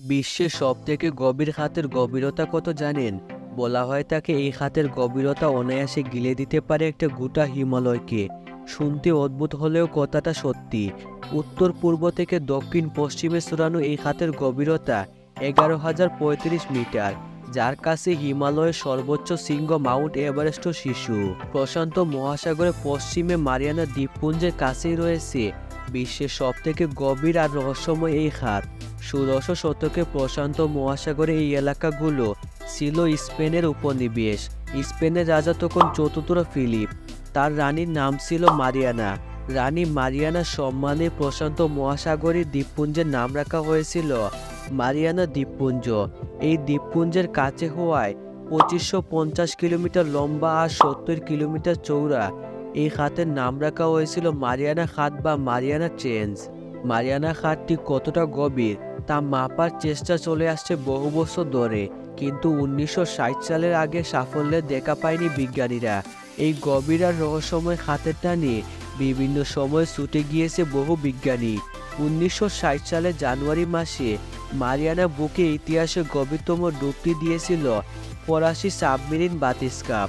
বিশ্বের সবথেকে গভীর খাতের গভীরতা কত জানেন? বলা হয় তাকে এই খাতের গভীরতা অনায়াসে গিলে দিতে পারে একটা গোটা হিমালয়কে। শুনতে অদ্ভুত হলেও কথাটা সত্যি। উত্তর পূর্ব থেকে দক্ষিণ পশ্চিমে সরানো এই খাতের গভীরতা এগারো হাজার পঁয়ত্রিশ মিটার। যার কাছে হিমালয়ের সর্বোচ্চ শৃঙ্গ মাউন্ট এভারেস্ট শিশু। প্রশান্ত মহাসাগরের পশ্চিমে মারিয়ানা দ্বীপপুঞ্জের কাছেই রয়েছে বিশ্বের সবথেকে গভীর আর রহস্যময় এই খাত। ষোলোশো শতকে প্রশান্ত মহাসাগরে এই এলাকাগুলো ছিল স্পেনের উপনিবেশ। স্পেনের রাজা তখন চতুর্থ ফিলিপ। তার রানীর নাম ছিল মারিয়ানা। রানী মারিয়ানা সম্মানে প্রশান্ত মহাসাগরীর দ্বীপপুঞ্জের নাম রাখা হয়েছিল মারিয়ানা দ্বীপপুঞ্জ। এই দ্বীপপুঞ্জের কাছে হওয়ায় পঁচিশশো পঞ্চাশ কিলোমিটার লম্বা আর সত্তর কিলোমিটার চৌড়া এই খাতের নাম রাখা হয়েছিল মারিয়ানা খাত বা মারিয়ানা চেঞ্জ। মারিয়ানা খাতটি কতটা গভীর তা মাপার চেষ্টা চলে আসছে বহু বছর ধরে। কিন্তু উনিশশো ষাট সালের আগে সাফল্যের দেখা পায়নি বিজ্ঞানীরা। এই গভীর আর রহস্যময় খাতের টানে বিভিন্ন সময় ছুটে গিয়েছে বহু বিজ্ঞানী। উনিশশো সালের জানুয়ারি মাসে মারিয়ানা বুকে ইতিহাসে গভীরতম ডুবটি দিয়েছিল ফরাসি সাবমেরিন বাতিস্কাপ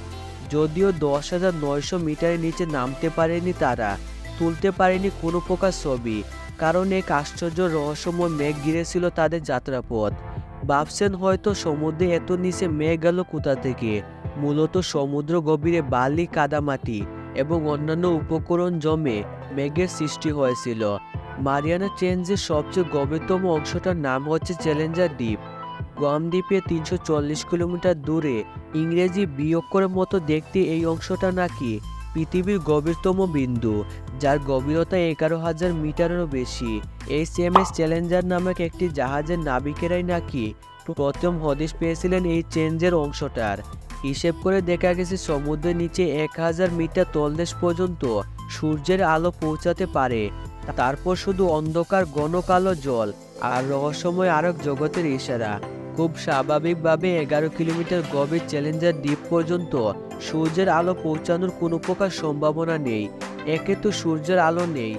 যদিও দশ হাজার নয়শো মিটারের নিচে নামতে পারেনি তারা, তুলতে পারেনি কোনো প্রকার ছবি, কারণ এক আশ্চর্য রহস্যময় মেঘ ঘিরেছিল তাদের যাত্রাপথ। ভাবছেন হয়তো সমুদ্রে এত নিচে মেঘ গেল কোথা থেকে, মূলত সমুদ্র গভীরে বালি, কাদামাটি এবং অন্যান্য উপকরণ জমে মেঘের সৃষ্টি হয়েছিল। মারিয়ানা চেঞ্জের সবচেয়ে গভীরতম অংশটার নাম হচ্ছে চ্যালেঞ্জার দ্বীপ। গম দ্বীপে তিনশো চল্লিশ কিলোমিটার দূরে ইংরেজি বিয়োগ মতো দেখতে এই অংশটা নাকি পৃথিবীর গভীরতম বিন্দু, যার গভীরতা এগারো হাজার মিটারেরও বেশি। এই সিএমএস চ্যালেঞ্জার নামক একটি জাহাজের নাবিকেরাই নাকি প্রথম হদিশ পেয়েছিলেন এই চেঞ্জের অংশটার। হিসেব করে দেখা গেছে সমুদ্রের নিচে এক হাজার মিটার তলদেশ পর্যন্ত সূর্যের আলো পৌঁছাতে পারে। তারপর শুধু অন্ধকার গণকালো জল আর রহস্যময় আরক জগতের ইশারা। খুব স্বাভাবিকভাবে এগারো কিলোমিটার গভীর চ্যালেঞ্জার দ্বীপ পর্যন্ত সূর্যের আলো পৌঁছানোর কোনো প্রকার সম্ভাবনা নেই। একে তো সূর্যের আলো নেই।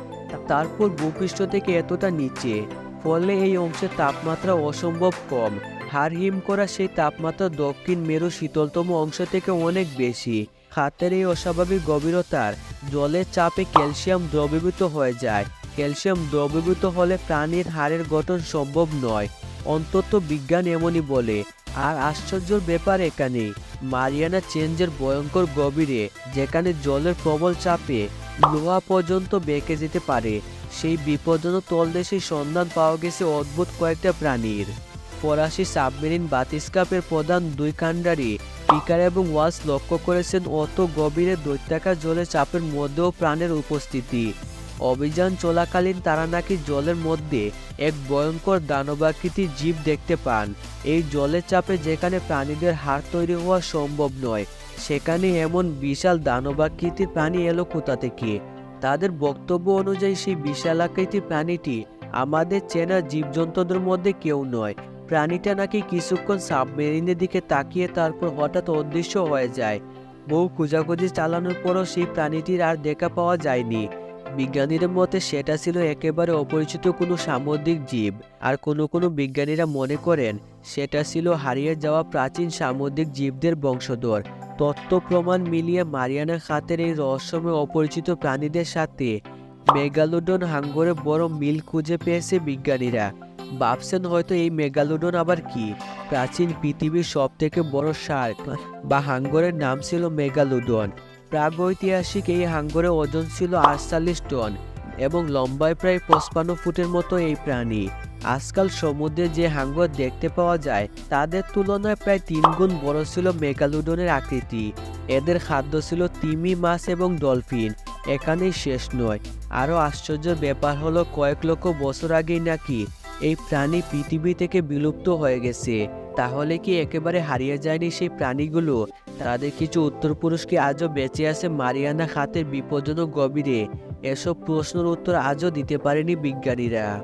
তারপর ভূপৃষ্ঠ থেকে এতটা নিচে। ফলে এই অংশের তাপমাত্রা অসম্ভব কম। হাড় হিম করা সেই তাপমাত্রা দক্ষিণ মেরু শীতলতম অংশ থেকে অনেক বেশি। হাতের এই অস্বাভাবিক গভীরতার জলের চাপে ক্যালসিয়াম দ্রবীভূত হয়ে যায়। ক্যালসিয়াম দ্রবীভূত হলে প্রাণীর হাড়ের গঠন সম্ভব নয়, অন্তত বিজ্ঞান এমনই বলে। আর আশ্চর্যের ব্যাপার এখানে, মারিয়ানা চেঞ্জের ভয়ঙ্কর গভীরে, যেখানে জলের প্রবল চাপে লোহা পর্যন্ত বেঁকে যেতে পারে, সেই বিপজ্জনক তলদেশে সন্ধান পাওয়া গেছে অদ্ভুত কয়েকটা প্রাণীর। ফরাসি সাবমেরিন বাতিস্কাপের প্রধান দুই কাণ্ডারি পিকার এবং ওয়াস লক্ষ্য করেছেন অত গভীরে দৈত্যাকার জলের চাপের মধ্যেও প্রাণের উপস্থিতি। অভিযান চলাকালীন তারা নাকি জলের মধ্যে এক ভয়ঙ্কর দানবাকৃতির জীব দেখতে পান। এই জলের চাপে যেখানে প্রাণীদের হাড় তৈরি হওয়া সম্ভব নয়, সেখানে এমন বিশাল দানবাকৃতির প্রাণী এলো কোথা থেকে? তাদের বক্তব্য অনুযায়ী সেই বিশাল আকৃতির প্রাণীটি আমাদের চেনা জীবজন্তুদের মধ্যে কেউ নয় প্রাণীটা নাকি কিছুক্ষণ সাবমেরিনের দিকে তাকিয়ে তারপর হঠাৎ অদৃশ্য হয়ে যায়। বহু খোঁজাখুঁজি চালানোর পরও সেই প্রাণীটির আর দেখা পাওয়া যায়নি। বিজ্ঞানীদের মতে সেটা ছিল একেবারে অপরিচিত কোনো সামুদ্রিক জীব। আর কোনো কোনো বিজ্ঞানীরা মনে করেন সেটা ছিল হারিয়ে যাওয়া প্রাচীন সামুদ্রিক জীবদের বংশধর। তত্ত্ব প্রমাণ মিলিয়ে মারিয়ানা খাতের এই রহস্যময় অপরিচিত প্রাণীদের সাথে মেগালোডন হাঙ্গরে বড় মিল খুঁজে পেয়েছে বিজ্ঞানীরা। ভাবছেন হয়তো এই মেগালোডন আবার কি? প্রাচীন পৃথিবীর সব থেকে বড় শার্ক বা হাঙ্গরের নাম ছিল মেগালোডন। প্রাগৈতিহাসিক এই হাঙ্গরের ওজন ছিল আটচল্লিশ টন এবং লম্বায় প্রায় পঁচপান্ন ফুটের মতো এই প্রাণী। আজকাল সমুদ্রে যে হাঙ্গর দেখতে পাওয়া যায়, তাদের তুলনায় প্রায় তিন গুণ বড় ছিল মেগালুডনের আকৃতি। এদের খাদ্য ছিল তিমি মাছ এবং ডলফিন, এখানেই শেষ নয়। আরও আশ্চর্যের ব্যাপার হলো কয়েক লক্ষ বছর আগেই নাকি এই প্রাণী পৃথিবী থেকে বিলুপ্ত হয়ে গেছে। তাহলে কি একেবারে হারিয়ে যায়নি সেই প্রাণীগুলো? তাদের কিছু উত্তরপুরুষ কি আজও বেঁচে আছে মারিয়ানা খাতের বিপজ্জনক গভীরে। এসব প্রশ্নের উত্তর আজও দিতে পারেনি বিজ্ঞানীরা।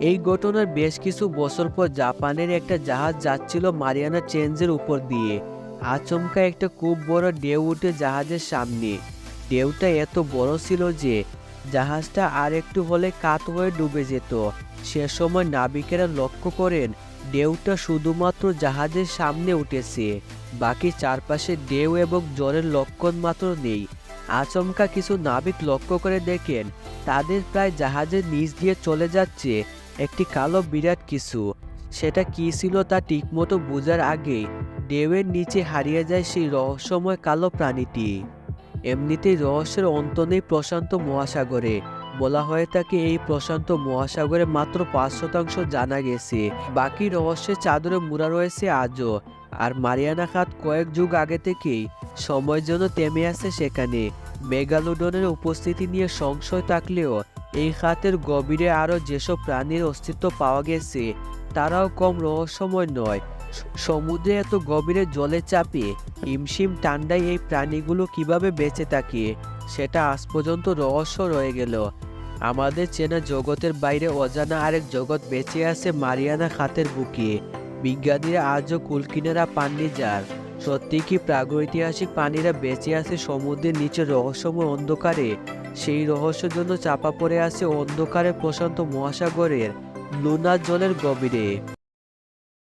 এই ঘটনার বেশ কিছু বছর পর জাপানের একটা জাহাজ যাচ্ছিল মারিয়ানা চেঞ্জের উপর দিয়ে। আচমকা একটা খুব বড় ঢেউ উঠে জাহাজের সামনে। ঢেউটা এত বড় ছিল যে জাহাজটা আর একটু হলে কাত হয়ে ডুবে যেত। সে সময় নাবিকেরা লক্ষ্য করেন, ঢেউটা শুধুমাত্র জাহাজের সামনে উঠেছে। বাকি চারপাশে ঢেউ এবং জলের লক্ষণ মাত্র নেই। আচমকা কিছু নাবিক লক্ষ্য করে দেখেন, তাদের প্রায় জাহাজের নিচ দিয়ে চলে যাচ্ছে একটি কালো বিরাট কিছু। সেটা কী ছিল তা ঠিকমতো বোঝার আগেই ঢেউয়ের নিচে হারিয়ে যায় সেই রহস্যময় কালো প্রাণীটি। এমনিতেই রহস্যের অন্ত নেই প্রশান্ত মহাসাগরে। বলা হয়ে থাকে এই প্রশান্ত মহাসাগরে মাত্র পাঁচ শতাংশ জানা গেছে। বাকি রহস্যের চাদরে মুড়া রয়েছে আজও। আর মারিয়ানা খাত কয়েক যুগ আগে থেকেই সময় জন্য থেমে আছে সেখানে। মেগালোডনের উপস্থিতি নিয়ে সংশয় থাকলেও এই খাতের গভীরে আরও যেসব প্রাণীর অস্তিত্ব পাওয়া গেছে, তারাও কম রহস্যময় নয়। সমুদ্রে এত গভীরে জলে চাপে হিমশিম ঠান্ডায় এই প্রাণীগুলো কীভাবে বেঁচে থাকে? সেটা আজ পর্যন্ত রহস্য রয়ে গেল। আমাদের চেনা জগতের বাইরে অজানা আরেক জগৎ বেঁচে আছে মারিয়ানা খাতের বুকে। বিজ্ঞানীরা আজও কুলকিনারা পাননি যার। সত্যি কি প্রাগৈতিহাসিক প্রাণীরা বেঁচে আছে সমুদ্রের নিচে রহস্যময় অন্ধকারে? সেই রহস্যের জন্য চাপা পড়ে আছে অন্ধকারে প্রশান্ত মহাসাগরের, লুনার জলের গভীরে।